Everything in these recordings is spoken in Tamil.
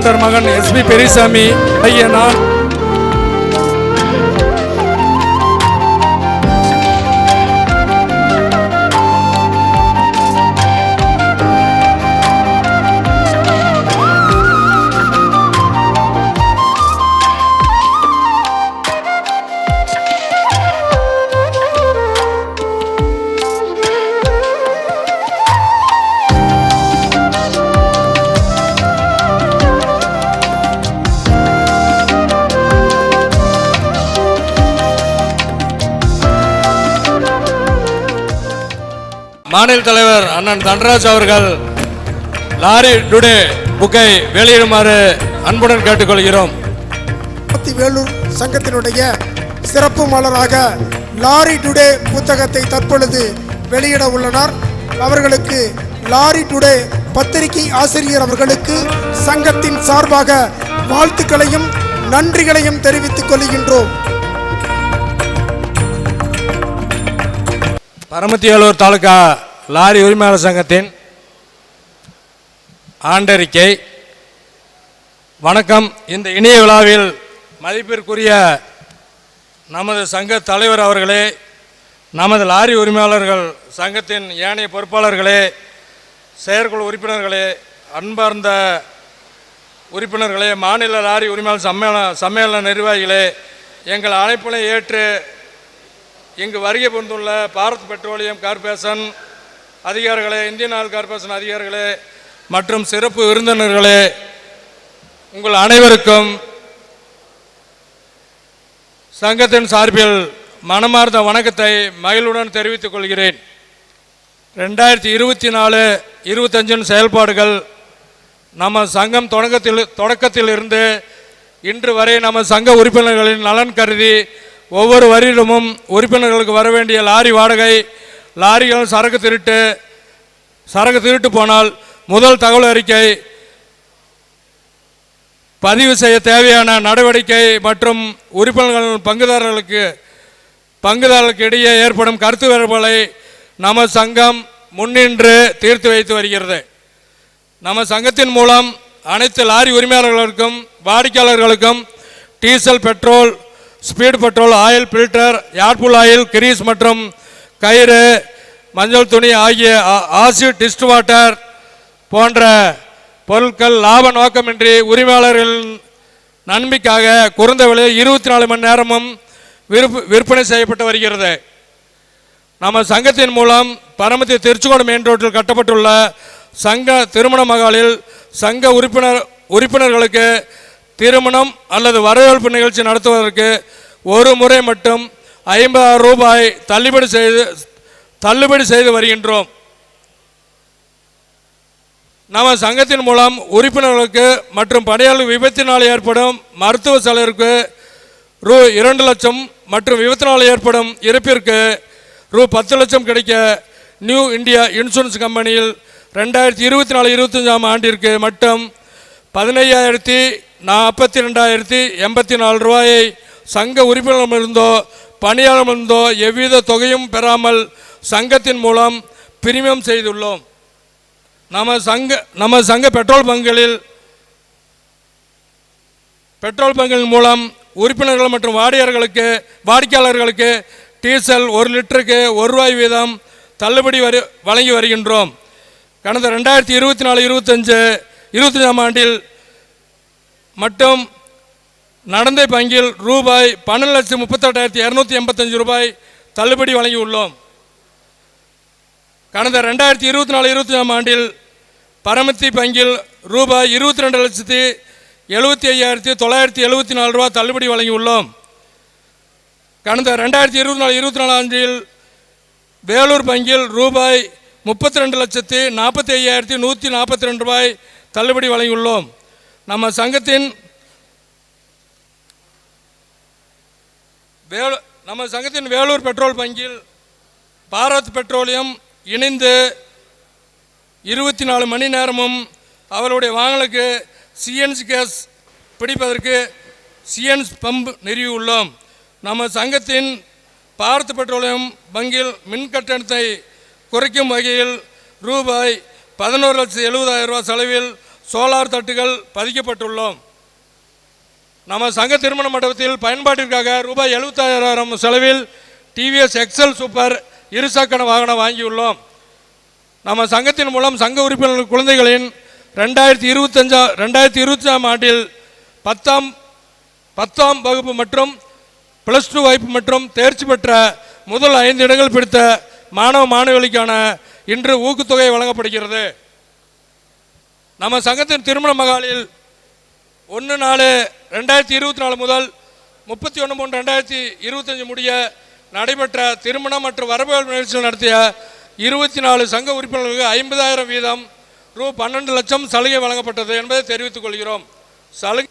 கவுண்டர் மகன் எஸ்பி பெரியசாமி ஐயா மாநில தலைவர் அண்ணன் தன்ராஜ் அவர்கள் லாரி டுடே புக்கை வெளியிடுமாறு அன்புடன் கேட்டுக்கொள்கிறோம். வேலூர் சங்கத்தினுடைய சிறப்பு மலராக லாரி டுடே புத்தகத்தை தற்பொழுது வெளியிட உள்ளனர். அவர்களுக்கு லாரி டுடே பத்திரிகை ஆசிரியர் அவர்களுக்கு சங்கத்தின் சார்பாக வாழ்த்துக்களையும் நன்றிகளையும் தெரிவித்துக் கொள்கின்றோம். பரமத்தியலூர் தாலுகா லாரி உரிமையாளர் சங்கத்தின் ஆண்டறிக்கை. வணக்கம். இந்த இணைய விழாவில் மதிப்பிற்குரிய நமது சங்க தலைவர் அவர்களே நமது லாரி உரிமையாளர்கள் சங்கத்தின் ஏனைய பொறுப்பாளர்களே செயற்குழு உறுப்பினர்களே அன்பார்ந்த உறுப்பினர்களே மாநில லாரி உரிமையாளர் சம்மேளன சம்மேளன நிர்வாகிகளே எங்கள் அழைப்பினை ஏற்று இங்கு வருகை புரிந்துள்ள பாரத் பெட்ரோலியம் கார்ப்பரேஷன் அதிகாரிகளே இந்தியன் ஆயில் கார்ப்பரேஷன் அதிகாரிகளே மற்றும் சிறப்பு விருந்தினர்களே உங்கள் அனைவருக்கும் சங்கத்தின் சார்பில் மனமார்ந்த வணக்கத்தை மகிழ்வுடன் தெரிவித்துக் கொள்கிறேன். ரெண்டாயிரத்தி இருபத்தி நாலு இருபத்தஞ்சின் செயல்பாடுகள் நம்ம சங்கம் தொடக்கத்தில் தொடக்கத்தில் இருந்து இன்று வரை நம்ம சங்க உறுப்பினர்களின் நலன் கருதி ஒவ்வொரு வருடமும் உறுப்பினர்களுக்கு வர வேண்டிய லாரி வாடகை லாரிகள் சரக்கு திருட்டு சரக்கு திருட்டு போனால் முதல் தகவல் அறிக்கை பதிவு செய்ய தேவையான நடவடிக்கை மற்றும் உறுப்பினர்கள் பங்குதாரர்களுக்கு பங்குதாரர்களுக்கு இடையே ஏற்படும் கருத்து வேறுபாடுகளை நம்ம சங்கம் முன்னின்று தீர்த்து வைத்து வருகிறது. நம்ம சங்கத்தின் மூலம் அனைத்து லாரி உரிமையாளர்களுக்கும் வாடிக்கையாளர்களுக்கும் diesel petrol speed petrol oil filter ஏர்புல் oil grease மற்றும் கயிறு மஞ்சள் துணி ஆகிய ஆ- ஆசிட் டிஸ்ட் வாட்டர் போன்ற பொருட்கள் லாப நோக்கமின்றி உரிமையாளர்களின் நன்மைக்காக குறைந்த விலையில் இருபத்தி நாலு மணி நேரமும் விற்பனை செய்யப்பட்டு வருகிறது. நம்ம சங்கத்தின் மூலம் பரமத்தி திருச்சிக்கோடு மெயின் ரோட்டில் கட்டப்பட்டுள்ள சங்க திருமண மகாலில் சங்க உறுப்பினர் உறுப்பினர்களுக்கு திருமணம் அல்லது வரவேற்பு நிகழ்ச்சி நடத்துவதற்கு ஒரு முறை மட்டும் ஐம்பதாயிரம் ரூபாய் தள்ளுபடி செய்து தள்ளுபடி செய்து வருகின்றோம். நம்ம சங்கத்தின் மூலம் உறுப்பினர்களுக்கு மற்றும் பணியாளர்கள் விபத்தினால் ஏற்படும் மருத்துவ செலவிற்கு ரூ இரண்டு லட்சம் மற்றும் விபத்தினால் ஏற்படும் இறப்பிற்கு ரூ பத்து லட்சம் கிடைக்க நியூ இந்தியா இன்சூரன்ஸ் கம்பெனியில் ரெண்டாயிரத்தி இருபத்தி நாலு இருபத்தஞ்சாம் ஆண்டிற்கு மட்டும் பதினையாயிரத்தி நாற்பத்தி ரெண்டாயிரத்தி எண்பத்தி நாலு ரூபாயை சங்க உறுப்பினரிடமிருந்தோ பணியாளரிடமிருந்தோ எவ்வித தொகையும் பெறாமல் சங்கத்தின் மூலம் பிரிமியம் செய்துள்ளோம். நம்ம சங்க நம்ம சங்க பெட்ரோல் பங்குகளில் பெட்ரோல் பங்குகளின் மூலம் உறுப்பினர்கள் மற்றும் வாடிக்கையாளர்களுக்கு வாடிக்கையாளர்களுக்கு டீசல் ஒரு லிட்டருக்கு ஒரு ரூபாய் வீதம் தள்ளுபடி வரு வழங்கி வருகின்றோம். கடந்த ரெண்டாயிரத்தி இருபத்தி நாலு இருபத்தஞ்சு இருபத்தஞ்சாம் ஆண்டில் மட்டும் நடந்த பங்கில் ரூபாய் பன்னெண்டு லட்சம் முப்பத்தெட்டாயிரத்தி இரநூத்தி எண்பத்தஞ்சு ரூபாய் தள்ளுபடி வழங்கியுள்ளோம். கடந்த ரெண்டாயிரத்தி இருபத்தி நாலு இருபத்தி ஆம் ஆண்டில் பரமத்தி பங்கில் ரூபாய் இருபத்தி ரெண்டு லட்சத்தி எழுபத்தி ஐயாயிரத்தி தொள்ளாயிரத்தி எழுபத்தி நாலு ரூபா தள்ளுபடி வழங்கியுள்ளோம். கடந்த ரெண்டாயிரத்தி இருபத்தி நாலு இருபத்தி நாலு ஆண்டில் வேலூர் பங்கில் ரூபாய் முப்பத்தி ரெண்டு லட்சத்தி நாற்பத்தி ஐயாயிரத்தி நூற்றி நாற்பத்தி ரெண்டு ரூபாய் தள்ளுபடி வழங்கியுள்ளோம். நம்ம சங்கத்தின் வேலு நம்ம சங்கத்தின் வேலூர் பெட்ரோல் பங்கில் பாரத் பெட்ரோலியம் இணைந்து இருபத்தி நாலு மணி நேரமும் அவருடைய வாங்கலுக்கு சிஎன்சி கேஸ் பிடிப்பதற்கு சிஎன்ஸ் பம்ப் நிறுவியுள்ளோம். நம்ம சங்கத்தின் பாரத் பெட்ரோலியம் பங்கில் மின் கட்டணத்தை குறைக்கும் வகையில் ரூபாய் பதினோரு லட்சத்து எழுபதாயிரம் ரூபாய் செலவில் சோலார் தட்டுகள் பதிக்கப்பட்டுள்ளோம். நம்ம சங்க திருமண மண்டபத்தில் பயன்பாட்டிற்காக ரூபாய் எழுபத்தாயிரம் செலவில் டிவிஎஸ் எக்ஸல் சூப்பர் இருசக்கர வாகனம் வாங்கியுள்ளோம். நம்ம சங்கத்தின் மூலம் சங்க உறுப்பினர் குழந்தைகளின் ரெண்டாயிரத்தி இருபத்தஞ்சா ரெண்டாயிரத்தி இருபத்தாம் ஆண்டில் பத்தாம் பத்தாம் வகுப்பு மற்றும் ப்ளஸ் டூ வாய்ப்பு மற்றும் தேர்ச்சி பெற்ற முதல் ஐந்து இடங்கள் பிடித்த மாணவ மாணவிகளுக்கான இன்று ஊக்கத்தொகை வழங்கப்படுகிறது. நம்ம சங்கத்தின் திருமண மகாலில் ஒன்று நாலு ரெண்டாயிரத்தி இருபத்தி நாலு முதல் முப்பத்தி ஒன்று மூணு ரெண்டாயிரத்தி இருபத்தஞ்சு முடிய நடைபெற்ற திருமணம் மற்றும் வரவேற்பு நிகழ்ச்சிகள் நடத்திய இருபத்தி நாலு சங்க உறுப்பினர்களுக்கு ஐம்பதாயிரம் வீதம் ரூ பன்னெண்டு லட்சம் சலுகை வழங்கப்பட்டது என்பதை தெரிவித்துக் கொள்கிறோம். சலுகை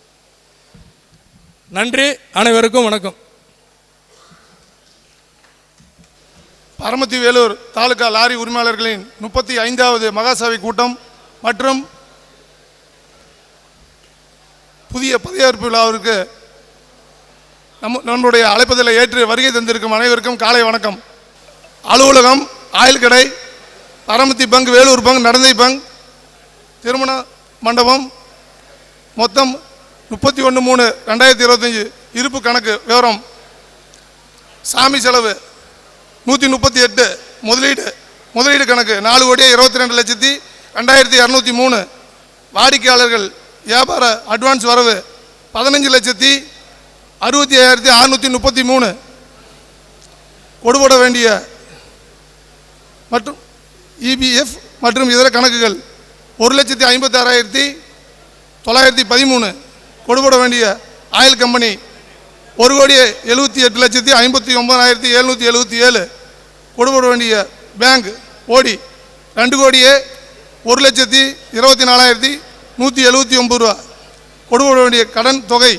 நன்றி. அனைவருக்கும் வணக்கம். பரமத்தி வேலூர் தாலுகா லாரி உரிமையாளர்களின் முப்பத்தி ஐந்தாவது மகாசபை கூட்டம் மற்றும் புதிய பதவியேற்பு விழாவிற்கு நம் நம்முடைய அழைப்பதில் ஏற்று வருகை தந்திருக்கும் அனைவருக்கும் காலை வணக்கம். அலுவலகம் ஆயில் கடை Paramathi bunk Velur bunk Nadanthai bunk திருமண மண்டபம் மொத்தம் முப்பத்தி ஒன்று மூணு ரெண்டாயிரத்தி இருபத்தஞ்சி இருப்பு கணக்கு விவரம் சாமி செலவு நூற்றி முப்பத்தி எட்டு முதலீடு முதலீடு கணக்கு நாலு கோடியே இருபத்தி ரெண்டு லட்சத்தி ரெண்டாயிரத்தி இரநூத்தி மூணு வாடிக்கையாளர்கள் வியாபார அட்வான்ஸ் வரவு பதினஞ்சு லட்சத்தி அறுபத்தி ஐயாயிரத்தி அறுநூற்றி முப்பத்தி மூணு. கொடுபட வேண்டிய மற்றும் இபிஎஃப் மற்றும் இதர கணக்குகள் ஒரு லட்சத்தி ஐம்பத்தாறாயிரத்தி தொள்ளாயிரத்தி பதிமூணு. கொடுபட வேண்டிய ஆயில் கம்பெனி ஒரு கோடியே எழுபத்தி எட்டு லட்சத்தி ஐம்பத்தி ஒம்பதாயிரத்தி எழுநூற்றி எழுபத்தி ஏழு. கொடுபட வேண்டிய பேங்க் ஓடி ரெண்டு கோடியே ஒரு லட்சத்தி இருபத்தி நாலாயிரத்தி நூற்றி எழுபத்தி ஒம்பது ரூபா. கொடுக்க வேண்டிய கடன் தொகை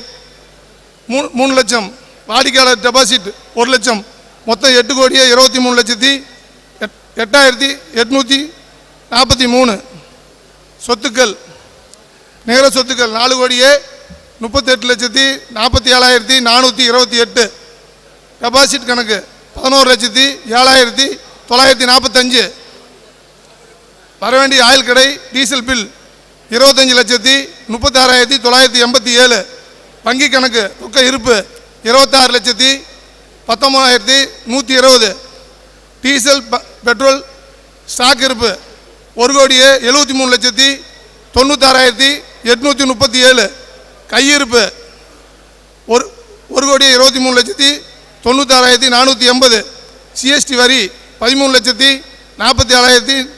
மூணு மூணு லட்சம். வாடிக்கையாளர் டெபாசிட் ஒரு லட்சம். மொத்தம் எட்டு கோடியே இருபத்தி மூணு லட்சத்தி எட் எட்டாயிரத்தி எட்நூற்றி நாற்பத்தி மூணு. சொத்துக்கள். நிகர சொத்துக்கள் நாலு கோடியே முப்பத்தெட்டு லட்சத்தி நாற்பத்தி ஏழாயிரத்தி நானூற்றி இருபத்தி எட்டு. டெபாசிட் கணக்கு பதினோரு லட்சத்தி ஏழாயிரத்தி தொள்ளாயிரத்தி நாற்பத்தஞ்சு. வரவேண்டிய ஆயில் கடை டீசல் பில் இருபத்தஞ்சி லட்சத்தி முப்பத்தாறாயிரத்தி தொள்ளாயிரத்தி எண்பத்தி ஏழு. வங்கி கணக்கு ரொக்க இருப்பு இருபத்தாறு லட்சத்தி பத்தொம்பதாயிரத்தி நூற்றி இருபது. டீசல் ப- பெட்ரோல் ஸ்டாக் இருப்பு ஒரு கோடியே எழுபத்தி மூணு லட்சத்தி தொண்ணூத்தாறாயிரத்தி எட்நூற்றி முப்பத்தி ஏழு. கையிருப்பு ஒரு ஒரு கோடியே இருபத்தி மூணு லட்சத்தி தொண்ணூத்தாறாயிரத்தி நானூற்றி எண்பது. சிஎஸ்டி வரி பதிமூணு லட்சத்தி நாற்பத்தி ஏழாயிரத்தி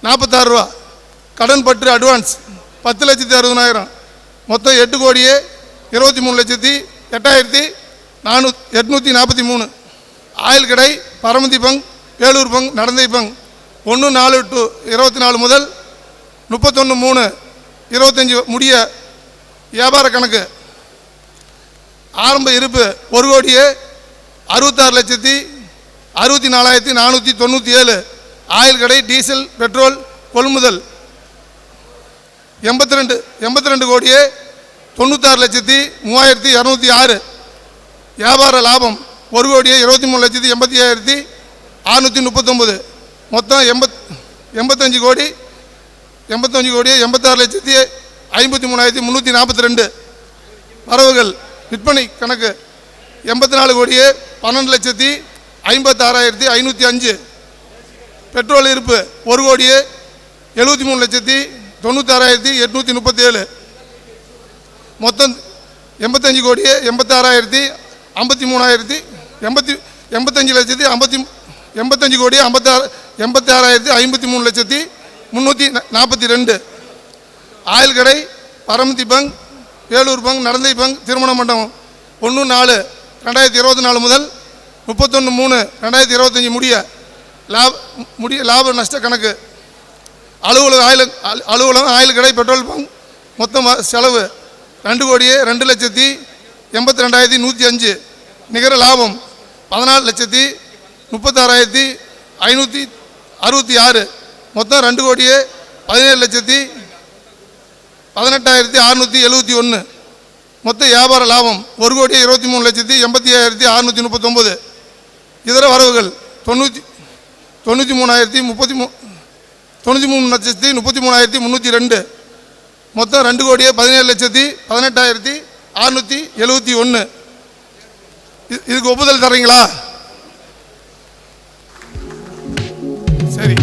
நாற்பத்தாறு ரூபா. கடன் பற்று அட்வான்ஸ் பத்து லட்சத்தி அறுபதாயிரம். மொத்தம் எட்டு கோடியே இருபத்தி மூணு லட்சத்தி எட்டாயிரத்தி நானூ எட்நூற்றி நாற்பத்தி மூணு. ஆயில் கடை Paramathi bunk Velur bunk Nadanthai bunk. ஒன்று நாலு டு இருபத்தி நாலு முதல் முப்பத்தொன்று மூணு இருபத்தஞ்சி முடிய வியாபார கணக்கு. ஆரம்ப இருப்பு ஒரு கோடியே அறுபத்தாறு லட்சத்தி அறுபத்தி நாலாயிரத்தி நானூற்றி தொண்ணூற்றி ஏழு. ஆயில் கடை டீசல் பெட்ரோல் கொள்முதல். எண்பத்தி ரெண்டு எண்பத்தி ரெண்டு கோடியே தொண்ணூத்தாறு லட்சத்தி மூவாயிரத்தி இரநூத்தி ஆறு. வியாபார லாபம் ஒரு கோடியே இருபத்தி மூணு லட்சத்தி எண்பத்தி ஐயாயிரத்தி அறுநூற்றி முப்பத்தொம்பது. மொத்தம் எண்பத் எண்பத்தஞ்சு கோடி எண்பத்தஞ்சு கோடியே எண்பத்தாறு லட்சத்தி ஐம்பத்தி மூணாயிரத்தி முந்நூற்றி நாற்பத்தி ரெண்டு வரவுகள் விற்பனை கணக்கு எண்பத்தி நாலு கோடியே பன்னெண்டு லட்சத்தி ஐம்பத்தாறாயிரத்தி ஐநூற்றி அஞ்சு. பெட்ரோல் இருப்பு ஒரு கோடியே எழுபத்தி மூணு லட்சத்தி தொண்ணூத்தாறாயிரத்தி எட்நூற்றி முப்பத்தேழு. மொத்தம் எண்பத்தஞ்சு கோடியே எண்பத்தாறாயிரத்தி ஐம்பத்தி மூணாயிரத்தி எண்பத்தி எண்பத்தஞ்சு லட்சத்தி ஐம்பத்தி எண்பத்தஞ்சு கோடியே ஐம்பத்தாறு எண்பத்தாறாயிரத்தி ஐம்பத்தி மூணு லட்சத்தி முந்நூற்றி நாற்பத்தி ரெண்டு. ஆயில் கடை Paramathi bunk Velur bunk Nadanthai bunk திருமண மண்டபம் ஒன்று நாலு ரெண்டாயிரத்தி இருபத்தி நாலு முதல் முப்பத்தொன்று மூணு ரெண்டாயிரத்தி இருபத்தஞ்சி முடிய லாப முடிய லாப நஷ்ட கணக்கு. அலுவலக ஆயில் அலுவலகம் ஆயில் கடை பெட்ரோல் பங்க் மொத்தம் செலவு ரெண்டு கோடியே ரெண்டு லட்சத்தி எண்பத்தி ரெண்டாயிரத்தி நூற்றி அஞ்சு. நிகர லாபம் பதினாலு லட்சத்தி முப்பத்தாறாயிரத்தி ஐநூற்றி அறுபத்தி ஆறு. மொத்தம் ரெண்டு கோடியே பதினேழு லட்சத்தி பதினெட்டாயிரத்தி அறுநூற்றி எழுபத்தி ஒன்று மொத்த வியாபார லாபம் ஒரு கோடியே இருபத்தி மூணு லட்சத்தி எண்பத்தி ஐயாயிரத்தி அறுநூற்றி முப்பத்தொம்போது. இதர வரவுகள் தொண்ணூற்றி தொண்ணூற்றி மூணாயிரத்தி முப்பத்தி மூ தொண்ணூற்றி மூணு லட்சத்தி முப்பத்தி மூணாயிரத்தி முந்நூற்றி ரெண்டு. மொத்தம் ரெண்டு கோடியே பதினேழு லட்சத்தி பதினெட்டாயிரத்தி அறுநூற்றி எழுபத்தி ஒன்று இதுக்கு ஒப்புதல் தரீங்களா சரி.